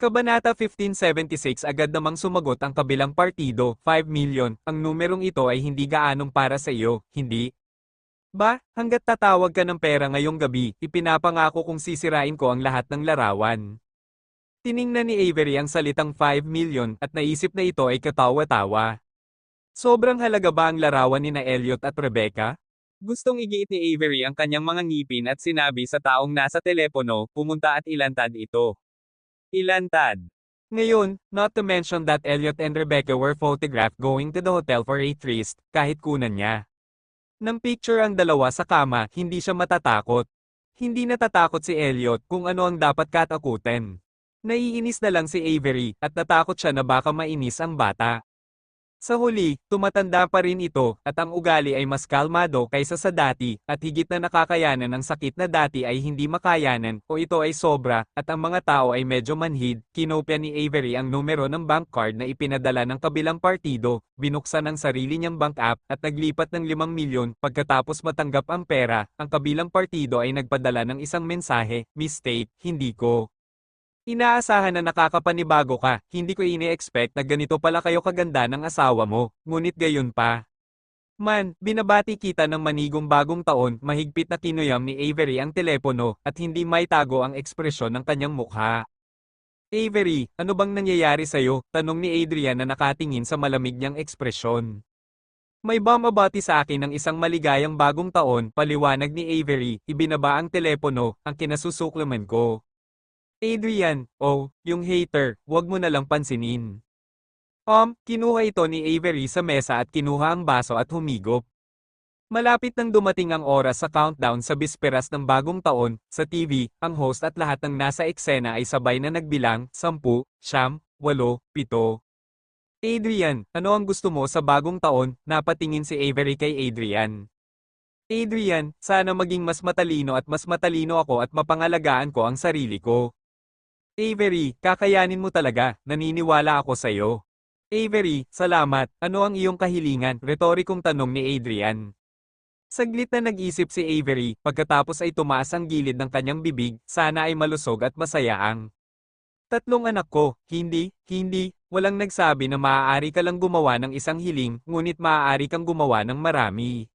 Kabanata 1576 agad namang sumagot ang kabilang partido, 5 million, ang numerong ito ay hindi gaanong para sa iyo, hindi? Ba, hanggat tatawag ka ng pera ngayong gabi, ipinapangako kong sisirain ko ang lahat ng larawan. Tiningnan ni Avery ang salitang 5 million at naisip na ito ay katawa-tawa. Sobrang halaga ba ang larawan ni na Elliot at Rebecca? Gustong igiit ni Avery ang kanyang mga ngipin at sinabi sa taong nasa telepono, pumunta at ilantad ito. Ilantad. Ngayon, not to mention that Elliot and Rebecca were photographed going to the hotel for a tryst, kahit kunan niya. Nang picture ang dalawa sa kama, hindi siya matatakot. Hindi natatakot si Elliot kung ano ang dapat katakutin. Naiinis na lang si Avery at natakot siya na baka mainis ang bata. Sa huli, tumatanda pa rin ito, at ang ugali ay mas kalmado kaysa sa dati, at higit na nakakayanan ng sakit na dati ay hindi makayanan, o ito ay sobra, at ang mga tao ay medyo manhid, kinopya ni Avery ang numero ng bank card na ipinadala ng kabilang partido, binuksan ang sarili niyang bank app, at naglipat ng 5 milyon, pagkatapos matanggap ang pera, ang kabilang partido ay nagpadala ng isang mensahe, mistake, hindi ko. Inaasahan na nakakapanibago ka, hindi ko ini-expect na ganito pala kayo kaganda ng asawa mo, ngunit gayon pa. Man, binabati kita ng manigong bagong taon, mahigpit na kinuyam ni Avery ang telepono, at hindi may tago ang ekspresyon ng kanyang mukha. Avery, ano bang nangyayari sa'yo? Tanong ni Adrian na nakatingin sa malamig niyang ekspresyon. May bumabati sa akin ng isang maligayang bagong taon, paliwanag ni Avery, ibinaba ang telepono, ang kinasusuklaman ko. Adrian, oh, yung hater, wag mo na lang pansinin. Um, kinuha ito ni Avery sa mesa at kinuha ang baso at humigop. Malapit nang dumating ang oras sa countdown sa bisperas ng bagong taon, sa TV, ang host at lahat ng nasa eksena ay sabay na nagbilang, 10, siyam, 8, 7. Adrian, ano ang gusto mo sa bagong taon? Napatingin si Avery kay Adrian. Adrian, sana maging mas matalino at mas matalino ako at mapangalagaan ko ang sarili ko. Avery, kakayanin mo talaga, naniniwala ako sa'yo. Avery, salamat, ano ang iyong kahilingan? Retorikong tanong ni Adrian. Saglit na nag-isip si Avery, pagkatapos ay tumaas ang gilid ng kanyang bibig, sana ay malusog at masaya ang. Tatlong anak ko, hindi, hindi, walang nagsabi na maaari ka lang gumawa ng isang hiling, ngunit maaari kang gumawa ng marami.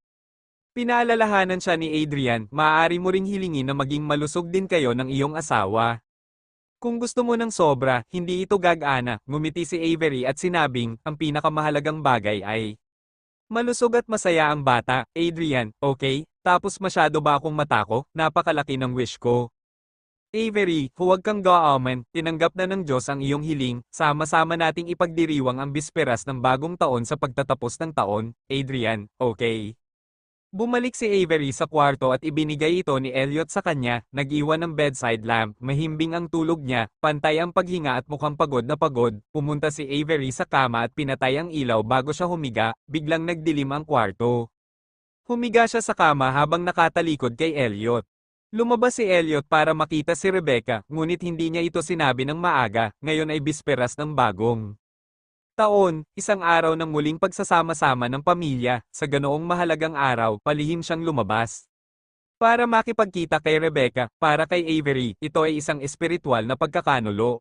Pinaalalahanan siya ni Adrian, maaari mo ring hilingin na maging malusog din kayo ng iyong asawa. Kung gusto mo ng sobra, hindi ito gag-ana, ngumiti si Avery at sinabing, ang pinakamahalagang bagay ay Malusog at masaya ang bata, Adrian, okay? Tapos masyado ba akong matako? Napakalaki ng wish ko. Avery, huwag kang gaaman, tinanggap na ng Diyos ang iyong hiling, sama-sama nating ipagdiriwang ang bisperas ng bagong taon sa pagtatapos ng taon, Adrian, okay? Bumalik si Avery sa kwarto at ibinigay ito ni Elliot sa kanya, nag-iwan ng bedside lamp, mahimbing ang tulog niya, pantay ang paghinga at mukhang pagod na pagod, pumunta si Avery sa kama at pinatay ang ilaw bago siya humiga, biglang nagdilim ang kwarto. Humiga siya sa kama habang nakatalikod kay Elliot. Lumabas si Elliot para makita si Rebecca, ngunit hindi niya ito sinabi ng maaga, ngayon ay bisperas ng bagong taon, isang araw ng muling pagsasama-sama ng pamilya, sa ganoong mahalagang araw, palihim siyang lumabas. Para makipagkita kay Rebecca, para kay Avery, ito ay isang espiritual na pagkakanulo.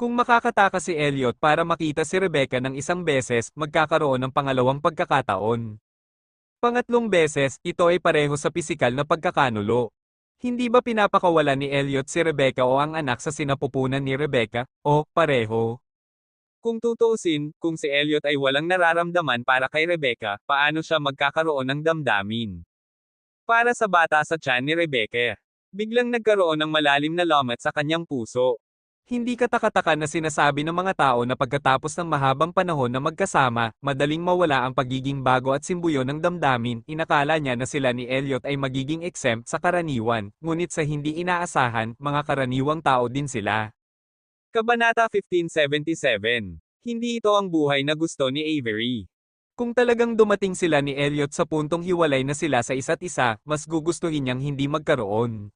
Kung makakataka si Elliot para makita si Rebecca ng isang beses, magkakaroon ng pangalawang pagkakataon. Pangatlong beses, ito ay pareho sa pisikal na pagkakanulo. Hindi ba pinapakawala ni Elliot si Rebecca o ang anak sa sinapupunan ni Rebecca? O, pareho. Kung tutuusin, kung si Elliot ay walang nararamdaman para kay Rebecca, paano siya magkakaroon ng damdamin? Para sa bata sa tiyan ni Rebecca, biglang nagkaroon ng malalim na lamat sa kanyang puso. Hindi katakataka na sinasabi ng mga tao na pagkatapos ng mahabang panahon na magkasama, madaling mawala ang pagiging bago at simbuyo ng damdamin, inakala niya na sila ni Elliot ay magiging exempt sa karaniwan, ngunit sa hindi inaasahan, mga karaniwang tao din sila. Kabanata 1577. Hindi ito ang buhay na gusto ni Avery. Kung talagang dumating sila ni Elliot sa puntong hiwalay na sila sa isa't isa, mas gugustuhin niyang hindi magkaroon.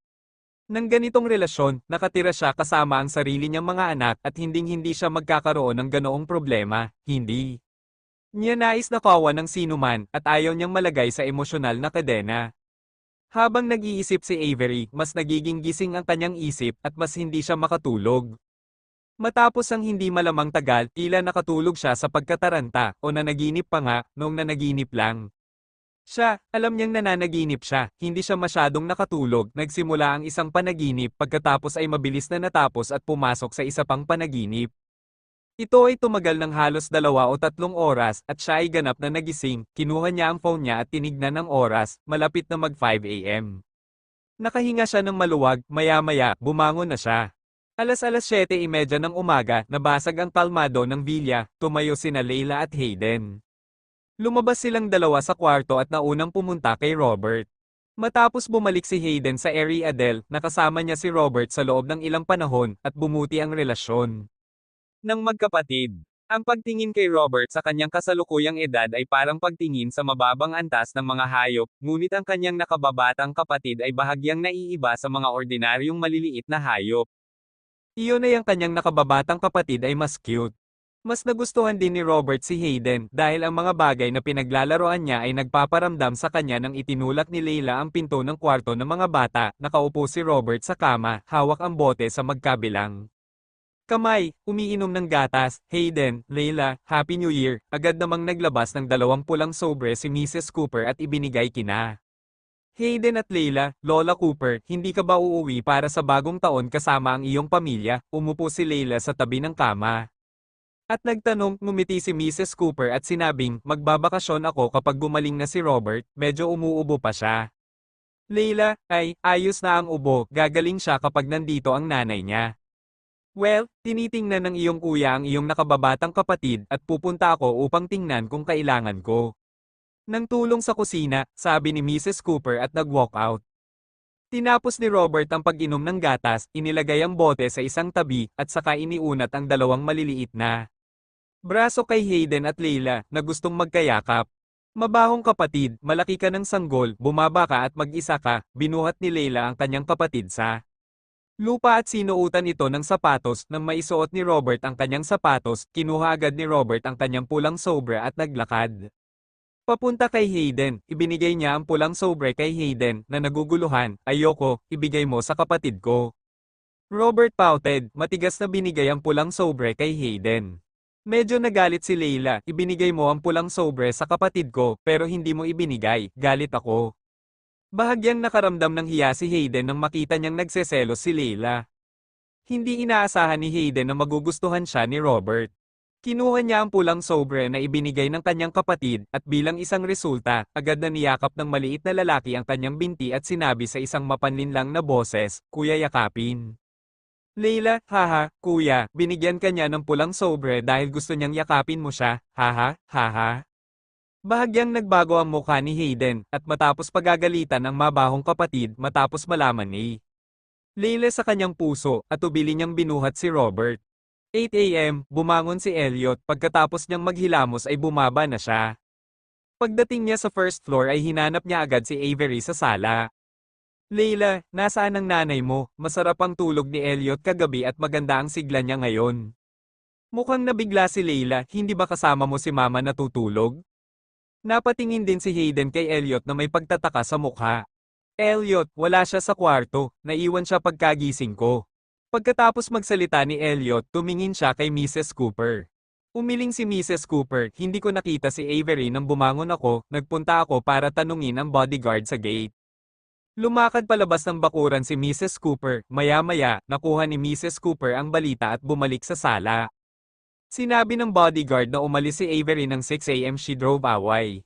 Nang ganitong relasyon, nakatira siya kasama ang sarili niyang mga anak at hinding-hindi siya magkakaroon ng ganoong problema, hindi. Niya nais na kawa ng sinuman at ayaw niyang malagay sa emosyonal na kadena. Habang nag-iisip si Avery, mas nagiging gising ang kanyang isip at mas hindi siya makatulog. Matapos ang hindi malamang tagal, tila nakatulog siya sa pagkataranta, o nanaginip pa nga, noong nanaginip lang. Siya, alam niyang nananaginip siya, hindi siya masyadong nakatulog, nagsimula ang isang panaginip pagkatapos ay mabilis na natapos at pumasok sa isa pang panaginip. Ito ay tumagal ng halos dalawa o tatlong oras at siya ay ganap na nagising, kinuha niya ang phone niya at tinignan ng oras, malapit na mag 5 a.m. Nakahinga siya ng maluwag, maya-maya, bumangon na siya. Alas alas 7.30 ng umaga, nabasag ang palmado ng Villa, tumayo sina Leila at Hayden. Lumabas silang dalawa sa kwarto at naunang pumunta kay Robert. Matapos bumalik si Hayden sa Airy Adele, nakasama niya si Robert sa loob ng ilang panahon at bumuti ang relasyon. Nang magkapatid, ang pagtingin kay Robert sa kanyang kasalukuyang edad ay parang pagtingin sa mababang antas ng mga hayop, ngunit ang kanyang nakababatang kapatid ay bahagyang naiiba sa mga ordinaryong maliliit na hayop. Iyon ay ang kanyang nakababatang kapatid ay mas cute. Mas nagustuhan din ni Robert si Hayden dahil ang mga bagay na pinaglalaroan niya ay nagpaparamdam sa kanya nang itinulak ni Leila ang pinto ng kwarto ng mga bata, nakaupo si Robert sa kama, hawak ang bote sa magkabilang. Kamay, umiinom ng gatas, Hayden, Leila, Happy New Year, agad namang naglabas ng dalawang pulang sobre si Mrs. Cooper at ibinigay kina. Hayden at Leila, Lola Cooper, hindi ka ba uuwi para sa bagong taon kasama ang iyong pamilya? Umupo si Leila sa tabi ng kama. At nagtanong, ngumiti si Mrs. Cooper at sinabing, magbabakasyon ako kapag gumaling na si Robert, medyo umuubo pa siya. Leila, ay, ayos na ang ubo, gagaling siya kapag nandito ang nanay niya. Well, tinitingnan ng iyong kuya ang iyong nakababatang kapatid at pupunta ako upang tingnan kung kailangan ko. Nang tulong sa kusina, sabi ni Mrs. Cooper at nag-walk out. Tinapos ni Robert ang pag-inom ng gatas, inilagay ang bote sa isang tabi, at saka iniunat ang dalawang maliliit na braso kay Hayden at Leila, na gustong magkayakap. Mabahong kapatid, malaki ka ng sanggol, bumaba ka at mag-isa ka, binuhat ni Leila ang kanyang kapatid sa lupa at sinuutan ito ng sapatos nang maisuot ni Robert ang kanyang sapatos, kinuha agad ni Robert ang kanyang pulang sobra at naglakad. Papunta kay Hayden, ibinigay niya ang pulang sobre kay Hayden na naguguluhan, ayoko, ibigay mo sa kapatid ko. Robert pouted, matigas na binigay ang pulang sobre kay Hayden. Medyo nagalit si Leila, ibinigay mo ang pulang sobre sa kapatid ko, pero hindi mo ibinigay, galit ako. Bahagyang nakaramdam ng hiya si Hayden nang makita niyang nagseselos si Leila. Hindi inaasahan ni Hayden na magugustuhan siya ni Robert. Kinuha niya ang pulang sobre na ibinigay ng kanyang kapatid, at bilang isang resulta, agad na niyakap ng maliit na lalaki ang kanyang binti at sinabi sa isang mapanlinlang na boses, Kuya yakapin. Leila, haha, kuya, binigyan ka niya ng pulang sobre dahil gusto niyang yakapin mo siya, haha, haha. Bahagyang nagbago ang mukha ni Hayden, at matapos pagagalitan ang mabahong kapatid matapos malaman ni Leila sa kanyang puso, at ubili niyang binuhat si Robert. 8 a.m., bumangon si Elliot, pagkatapos niyang maghilamos ay bumaba na siya. Pagdating niya sa first floor ay hinanap niya agad si Avery sa sala. Leila, nasaan ang nanay mo? Masarap ang tulog ni Elliot kagabi at maganda ang sigla niya ngayon. Mukhang nabigla si Leila, hindi ba kasama mo si mama natutulog? Napatingin din si Hayden kay Elliot na may pagtataka sa mukha. Elliot, wala siya sa kwarto, naiwan siya pagkagising ko. Pagkatapos magsalita ni Elliot, tumingin siya kay Mrs. Cooper. Umiling si Mrs. Cooper, hindi ko nakita si Avery nang bumangon ako, nagpunta ako para tanungin ang bodyguard sa gate. Lumakad palabas ng bakuran si Mrs. Cooper, maya-maya, nakuha ni Mrs. Cooper ang balita at bumalik sa sala. Sinabi ng bodyguard na umalis si Avery ng 6am she drove away.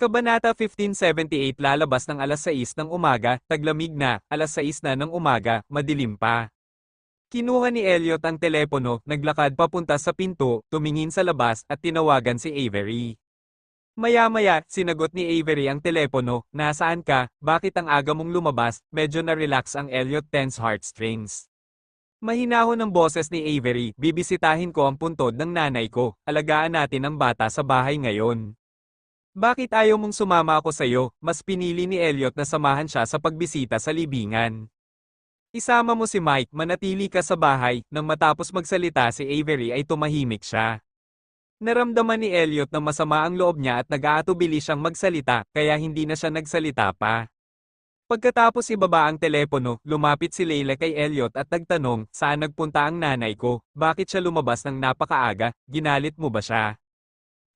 Kabanata 1578 lalabas ng alas 6 ng umaga, taglamig na, alas 6 na ng umaga, madilim pa. Kinuha ni Elliot ang telepono, naglakad papunta sa pinto, tumingin sa labas, at tinawagan si Avery. Maya-maya, sinagot ni Avery ang telepono, nasaan ka, bakit ang aga mong lumabas, medyo na-relax ang Elliot tense heartstrings. Mahinahon ang boses ni Avery, bibisitahin ko ang puntod ng nanay ko, alagaan natin ang bata sa bahay ngayon. Bakit ayaw mong sumama ako sa'yo, mas pinili ni Elliot na samahan siya sa pagbisita sa libingan. Isama mo si Mike, manatili ka sa bahay, nang matapos magsalita si Avery ay tumahimik siya. Naramdaman ni Elliot na masama ang loob niya at nag-aatubili siyang magsalita, kaya hindi na siya nagsalita pa. Pagkatapos ibaba ang telepono, lumapit si Leila kay Elliot at nagtanong, saan nagpunta ang nanay ko? Bakit siya lumabas ng napakaaga? Ginalit mo ba siya?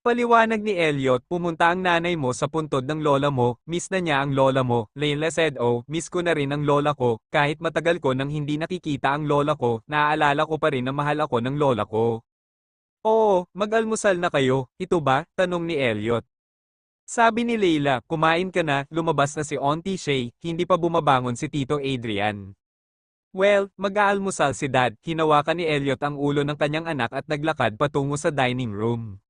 Paliwanag ni Elliot, pumunta ang nanay mo sa puntod ng lola mo, miss na niya ang lola mo. Leila said oh, miss ko na rin ang lola ko, kahit matagal ko nang hindi nakikita ang lola ko, naaalala ko pa rin na mahal ako ng lola ko. Oo, mag-almusal na kayo, ito ba? Tanong ni Elliot. Sabi ni Leila, kumain ka na, lumabas na si Auntie Shay, hindi pa bumabangon si Tito Adrian. Well, mag-aalmusal si Dad, hinawakan ni Elliot ang ulo ng kanyang anak at naglakad patungo sa dining room.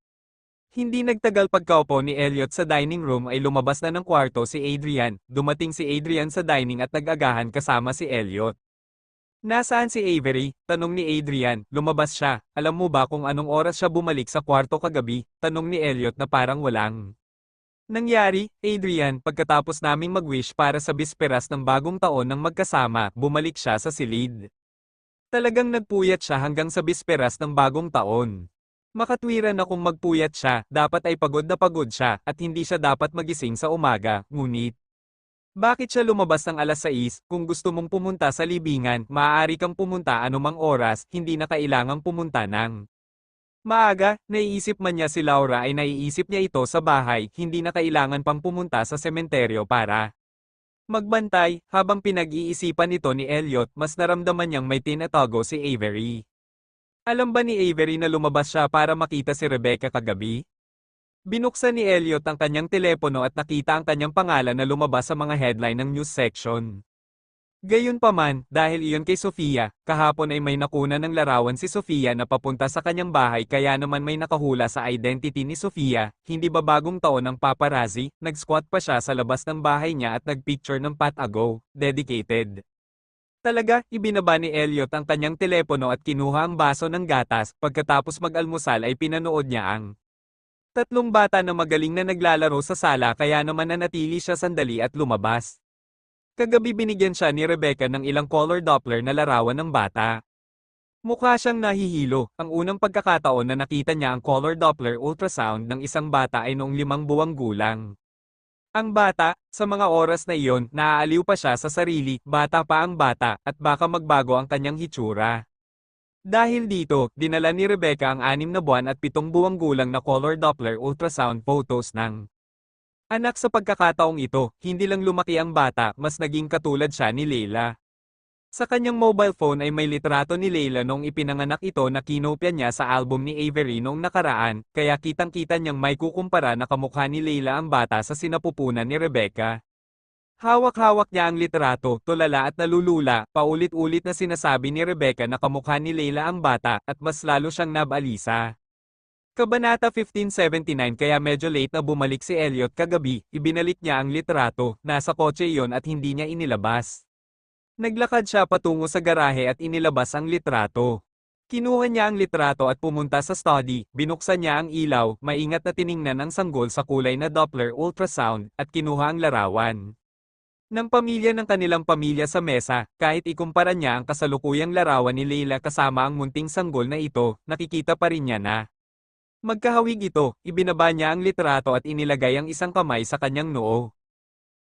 Hindi nagtagal pagkaupo ni Elliot sa dining room ay lumabas na ng kwarto si Adrian, dumating si Adrian sa dining at nag-agahan kasama si Elliot. Nasaan si Avery? Tanong ni Adrian, lumabas siya, alam mo ba kung anong oras siya bumalik sa kwarto kagabi? Tanong ni Elliot na parang walang. Nangyari, Adrian, pagkatapos naming mag-wish para sa bisperas ng bagong taon ng magkasama, bumalik siya sa silid. Talagang nagpuyat siya hanggang sa bisperas ng bagong taon. Makatwiran na kung magpuyat siya, dapat ay pagod na pagod siya, at hindi siya dapat magising sa umaga, ngunit. Bakit siya lumabas ng alas 6, kung gusto mong pumunta sa libingan, maaari kang pumunta anumang oras, hindi na kailangang pumunta ng Maaga, naiisip man niya si Laura ay naiisip niya ito sa bahay, hindi na kailangan pang pumunta sa sementeryo para magbantay, habang pinag-iisipan ito ni Elliot, mas naramdaman niyang may tinatago si Avery. Alam ba ni Avery na lumabas siya para makita si Rebecca kagabi? Binuksan ni Elliot ang kanyang telepono at nakita ang kanyang pangalan na lumabas sa mga headline ng news section. Gayunpaman, dahil iyon kay Sofia, kahapon ay may nakuna ng larawan si Sofia na papunta sa kanyang bahay kaya naman may nakahula sa identity ni Sofia, hindi ba bagong taon ng paparazzi, nag-squat pa siya sa labas ng bahay niya at nagpicture ng pat ago, dedicated. Talaga, ibinaba ni Elliot ang kanyang telepono at kinuha ang baso ng gatas, pagkatapos mag-almusal ay pinanood niya ang tatlong bata na magaling na naglalaro sa sala kaya naman nanatili siya sandali at lumabas. Kagabi binigyan siya ni Rebecca ng ilang color Doppler na larawan ng bata. Mukha siyang nahihilo, ang unang pagkakataon na nakita niya ang color Doppler ultrasound ng isang bata ay noong limang buwang gulang. Ang bata, sa mga oras na iyon, naaaliw pa siya sa sarili, bata pa ang bata, at baka magbago ang kanyang hitsura. Dahil dito, dinala ni Rebecca ang anim na buwan at pitong buwang gulang na color Doppler ultrasound photos ng Anak sa pagkakataong ito, hindi lang lumaki ang bata, mas naging katulad siya ni Leila. Sa kanyang mobile phone ay may litrato ni Leila noong ipinanganak ito na kinopya niya sa album ni Avery noong nakaraan, kaya kitang-kita niyang may kukumpara na kamukha ni Leila ang bata sa sinapupunan ni Rebecca. Hawak-hawak niya ang litrato, tulala at nalulula, paulit-ulit na sinasabi ni Rebecca na kamukha ni Leila ang bata, at mas lalo siyang nabalisa. Kabanata 1579 kaya medyo late na bumalik si Elliot kagabi, ibinalik niya ang litrato, nasa kotse iyon at hindi niya inilabas. Naglakad siya patungo sa garahe at inilabas ang litrato. Kinuha niya ang litrato at pumunta sa study, binuksan niya ang ilaw, maingat na tiningnan ang sanggol sa kulay na Doppler ultrasound, at kinuha ang larawan. Ng pamilya ng kanilang pamilya sa mesa, kahit ikumpara niya ang kasalukuyang larawan ni Leila kasama ang munting sanggol na ito, nakikita pa rin niya na, Magkahawig ito, ibinaba niya ang litrato at inilagay ang isang kamay sa kanyang noo.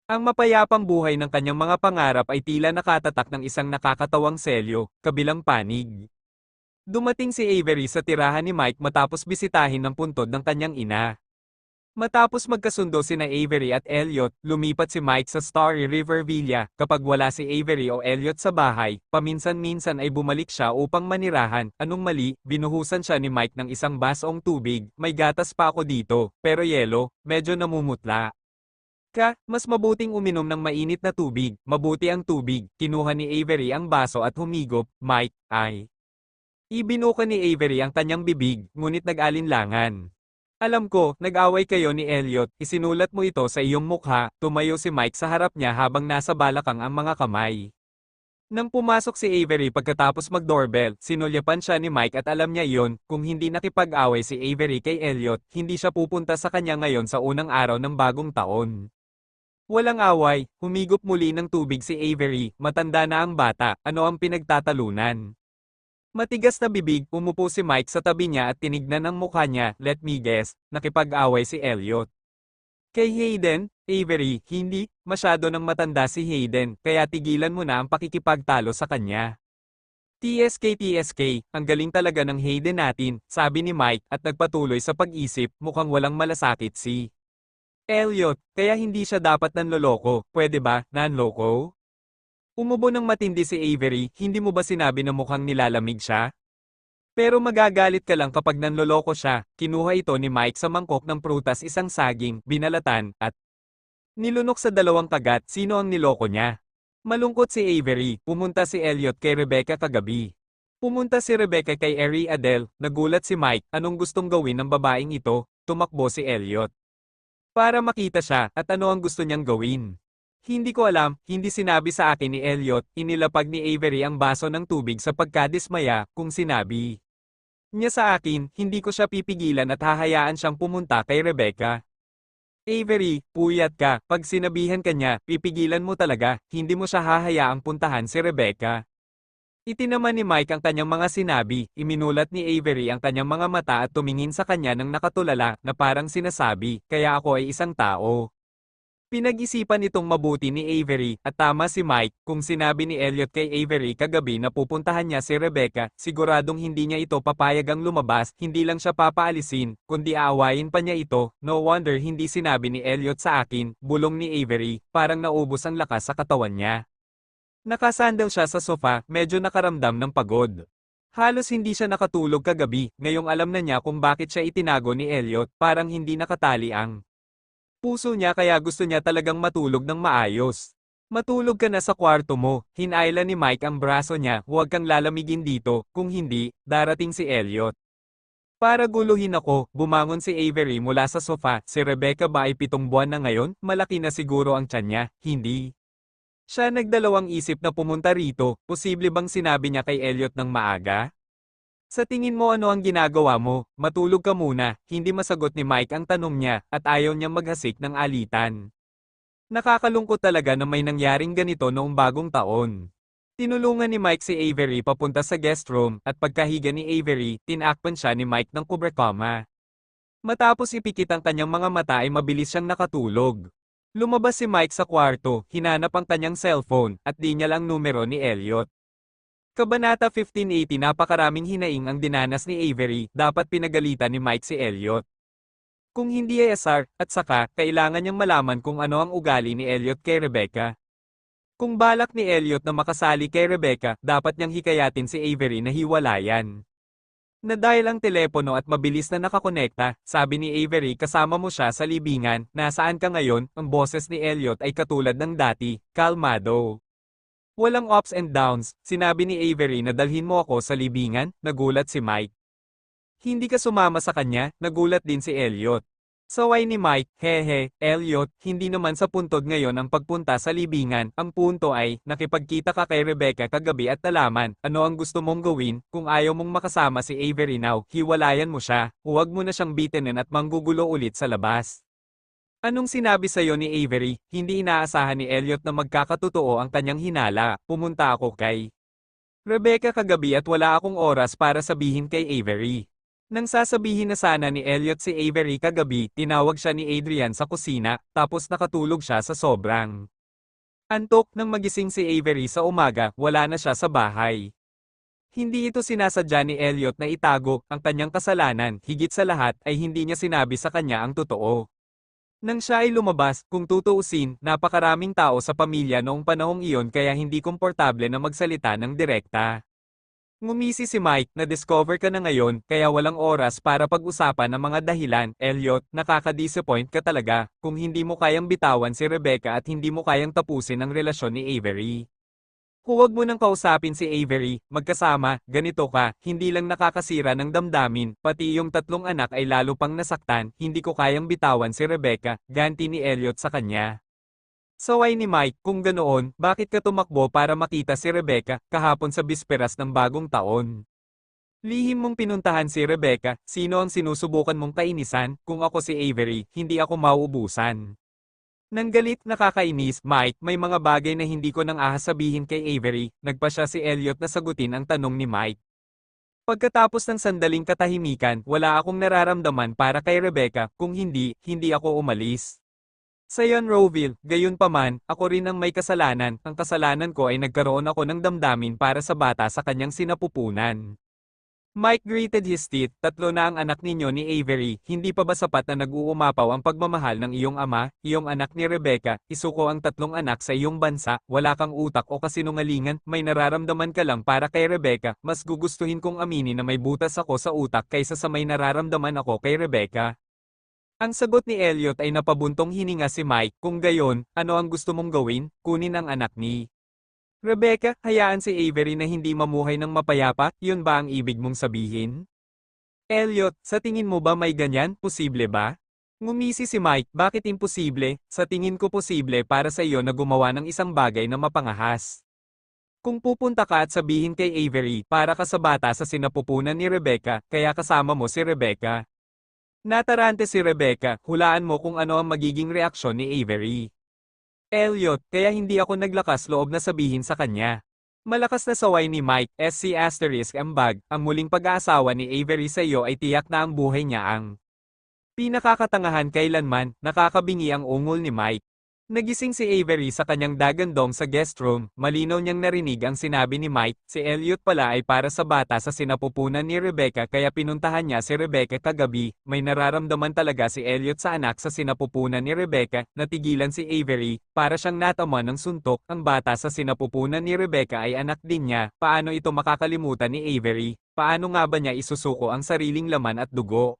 Ang mapayapang buhay ng kanyang mga pangarap ay tila nakatatak ng isang nakakatawang selyo, kabilang panig. Dumating si Avery sa tirahan ni Mike matapos bisitahin ng puntod ng kanyang ina. Matapos magkasundo sina Avery at Elliot, lumipat si Mike sa Starry River Villa. Kapag wala si Avery o Elliot sa bahay, paminsan-minsan ay bumalik siya upang manirahan. Anong mali, binuhusan siya ni Mike ng isang basong tubig. May gatas pa ako dito, pero yelo, medyo namumutla. Ka, mas mabuting uminom ng mainit na tubig, mabuti ang tubig. Kinuha ni Avery ang baso at humigop, Mike, ay. Ibinuka ni Avery ang kanyang bibig, ngunit nag-alinlangan. Alam ko, nag-away kayo ni Elliot, isinulat mo ito sa iyong mukha, tumayo si Mike sa harap niya habang nasa balakang ang mga kamay. Nang pumasok si Avery pagkatapos mag-doorbell, sinulyapan siya ni Mike at alam niya iyon, kung hindi nakipag-away si Avery kay Elliot, hindi siya pupunta sa kanya ngayon sa unang araw ng bagong taon. Walang away, humigop muli ng tubig si Avery, matanda na ang bata, ano ang pinagtatalunan. Matigas na bibig, umupo si Mike sa tabi niya at tinignan ang mukha niya, let me guess, nakipag-away si Elliot. Kay Hayden, Avery, hindi, masyado nang matanda si Hayden, kaya tigilan mo na ang pakikipagtalo sa kanya. TSK TSK, ang galing talaga ng Hayden natin, sabi ni Mike at nagpatuloy sa pag-isip, mukhang walang malasakit si Elliot, kaya hindi siya dapat nanloloko, pwede ba, nanloko? Umubo ng matindi si Avery, hindi mo ba sinabi na mukhang nilalamig siya? Pero magagalit ka lang kapag nanloloko siya, kinuha ito ni Mike sa mangkok ng prutas isang saging, binalatan, at nilunok sa dalawang kagat, sino ang niloko niya? Malungkot si Avery, pumunta si Elliot kay Rebecca kagabi. Pumunta si Rebecca kay Eri Adele, nagulat si Mike, anong gustong gawin ng babaeng ito, tumakbo si Elliot. Para makita siya, at ano ang gusto niyang gawin. Hindi ko alam, hindi sinabi sa akin ni Elliot, inilapag ni Avery ang baso ng tubig sa pagkadismaya, kung sinabi niya sa akin, hindi ko siya pipigilan at hahayaan siyang pumunta kay Rebecca. Avery, puyat ka, pag sinabihan ka niya, pipigilan mo talaga, hindi mo siya hahayaang puntahan si Rebecca. Itinaman ni Mike ang kanyang mga sinabi, iminulat ni Avery ang kanyang mga mata at tumingin sa kanya ng nakatulala na parang sinasabi, kaya ako ay isang tao. Pinag-isipan itong mabuti ni Avery, at tama si Mike, kung sinabi ni Elliot kay Avery kagabi na pupuntahan niya si Rebecca, siguradong hindi niya ito papayagang lumabas, hindi lang siya papaalisin, kundi aawayin pa niya ito, no wonder hindi sinabi ni Elliot sa akin, bulong ni Avery, parang naubos ang lakas sa katawan niya. Nakasandal siya sa sofa, medyo nakaramdam ng pagod. Halos hindi siya nakatulog kagabi, ngayong alam na niya kung bakit siya itinago ni Elliot, parang hindi nakatali ang puso niya kaya gusto niya talagang matulog ng maayos. Matulog ka na sa kwarto mo, hinayla ni Mike ang braso niya, huwag kang lalamigin dito, kung hindi, darating si Elliot. Para guluhin ako, bumangon si Avery mula sa sofa, si Rebecca ba ay pitong buwan na ngayon, malaki na siguro ang tiyan niya, hindi. Siya nagdalawang isip na pumunta rito, posible bang sinabi niya kay Elliot ng maaga? Sa tingin mo ano ang ginagawa mo, matulog ka muna, hindi masagot ni Mike ang tanong niya, at ayaw niyang maghasik ng alitan. Nakakalungkot talaga na may nangyaring ganito noong bagong taon. Tinulungan ni Mike si Avery papunta sa guest room, at pagkahiga ni Avery, tinakpan siya ni Mike ng kubrekama. Matapos ipikit ang kanyang mga mata ay mabilis siyang nakatulog. Lumabas si Mike sa kwarto, hinanap ang kanyang cellphone, at di niya lang numero ni Elliot. Kabanata 1580 Napakaraming hinaing ang dinanas ni Avery, dapat pinagalitan ni Mike si Elliot. Kung hindi ay asar, at saka, kailangan niyang malaman kung ano ang ugali ni Elliot kay Rebecca. Kung balak ni Elliot na makasali kay Rebecca, dapat niyang hikayatin si Avery na hiwalayan. Na dahil ang telepono at mabilis na nakakonekta, sabi ni Avery kasama mo siya sa libingan, nasaan ka ngayon, ang boses ni Elliot ay katulad ng dati, kalmado. Walang ups and downs, sinabi ni Avery na dalhin mo ako sa libingan, nagulat si Mike. Hindi ka sumama sa kanya, nagulat din si Elliot. Saway ni Mike, hehe, Elliot, hindi naman sa puntod ngayon ang pagpunta sa libingan, ang punto ay, nakipagkita ka kay Rebecca kagabi at nalaman, ano ang gusto mong gawin, kung ayaw mong makasama si Avery now, hiwalayan mo siya, huwag mo na siyang bitinin at manggugulo ulit sa labas. Anong sinabi sa'yo ni Avery, hindi inaasahan ni Elliot na magkakatotoo ang kanyang hinala, pumunta ako kay Rebecca kagabi at wala akong oras para sabihin kay Avery. Nang sasabihin na sana ni Elliot si Avery kagabi, tinawag siya ni Adrian sa kusina, tapos nakatulog siya sa sobrang antok nang magising si Avery sa umaga, wala na siya sa bahay. Hindi ito sinasadya ni Elliot na itago ang kanyang kasalanan, higit sa lahat ay hindi niya sinabi sa kanya ang totoo. Nang siya ay lumabas, kung tutuusin, napakaraming tao sa pamilya noong panahong iyon kaya hindi komportable na magsalita ng direkta. Ngumisi si Mike, na-discover ka na ngayon, kaya walang oras para pag-usapan ang mga dahilan. Elliot, nakaka-disappoint ka talaga, kung hindi mo kayang bitawan si Rebecca at hindi mo kayang tapusin ang relasyon ni Avery. Huwag mo nang kausapin si Avery, magkasama, ganito ka, hindi lang nakakasira ng damdamin, pati yung tatlong anak ay lalo pang nasaktan, hindi ko kayang bitawan si Rebecca, ganti ni Elliot sa kanya. Saway ni Mike, kung ganoon, bakit ka tumakbo para makita si Rebecca, kahapon sa bisperas ng bagong taon? Lihim mong pinuntahan si Rebecca, sino ang sinusubukan mong kainisan, kung ako si Avery, hindi ako mauubusan. Nang galit nakakainis, Mike, may mga bagay na hindi ko nang ahas sabihin kay Avery, nagpa siya si Elliot na sagutin ang tanong ni Mike. Pagkatapos ng sandaling katahimikan, wala akong nararamdaman para kay Rebecca, kung hindi, hindi ako umalis. Sa yon Roville, gayon pa man, ako rin ang may kasalanan, ang kasalanan ko ay nagkaroon ako ng damdamin para sa bata sa kanyang sinapupunan. Mike gritted his teeth, tatlo na ang anak ninyo ni Avery, hindi pa ba sapat na nag-uumapaw ang pagmamahal ng iyong ama, iyong anak ni Rebecca, isuko ang tatlong anak sa iyong bansa, wala kang utak o kasinungalingan, may nararamdaman ka lang para kay Rebecca, mas gugustuhin kong aminin na may butas ako sa utak kaysa sa may nararamdaman ako kay Rebecca. Ang sagot ni Elliot ay napabuntong hininga si Mike, kung gayon, ano ang gusto mong gawin, kunin ang anak ni Rebecca, hayaan si Avery na hindi mamuhay ng mapayapa, yun ba ang ibig mong sabihin? Elliot, sa tingin mo ba may ganyan, posible ba? Ngumisi si Mike, bakit imposible? Sa tingin ko posible para sa iyo na gumawa ng isang bagay na mapangahas. Kung pupunta ka at sabihin kay Avery, para ka sa bata sa sinapupunan ni Rebecca, kaya kasama mo si Rebecca. Natarante si Rebecca, hulaan mo kung ano ang magiging reaksyon ni Avery. Elliot, kaya hindi ako naglakas loob na sabihin sa kanya. Malakas na saway ni Mike, SC asterisk ang bag, ang muling pag-aasawa ni Avery sa iyo ay tiyak na ang buhay niya ang pinakakatangahan kailanman, nakakabingi ang ungol ni Mike. Nagising si Avery sa kanyang dagandong sa guest room, malinaw niyang narinig ang sinabi ni Mike, si Elliot pala ay para sa bata sa sinapupunan ni Rebecca kaya pinuntahan niya si Rebecca kagabi, may nararamdaman talaga si Elliot sa anak sa sinapupunan ni Rebecca, natigilan si Avery, para siyang natama ng suntok, ang bata sa sinapupunan ni Rebecca ay anak din niya, paano ito makakalimutan ni Avery, paano nga ba niya isusuko ang sariling laman at dugo?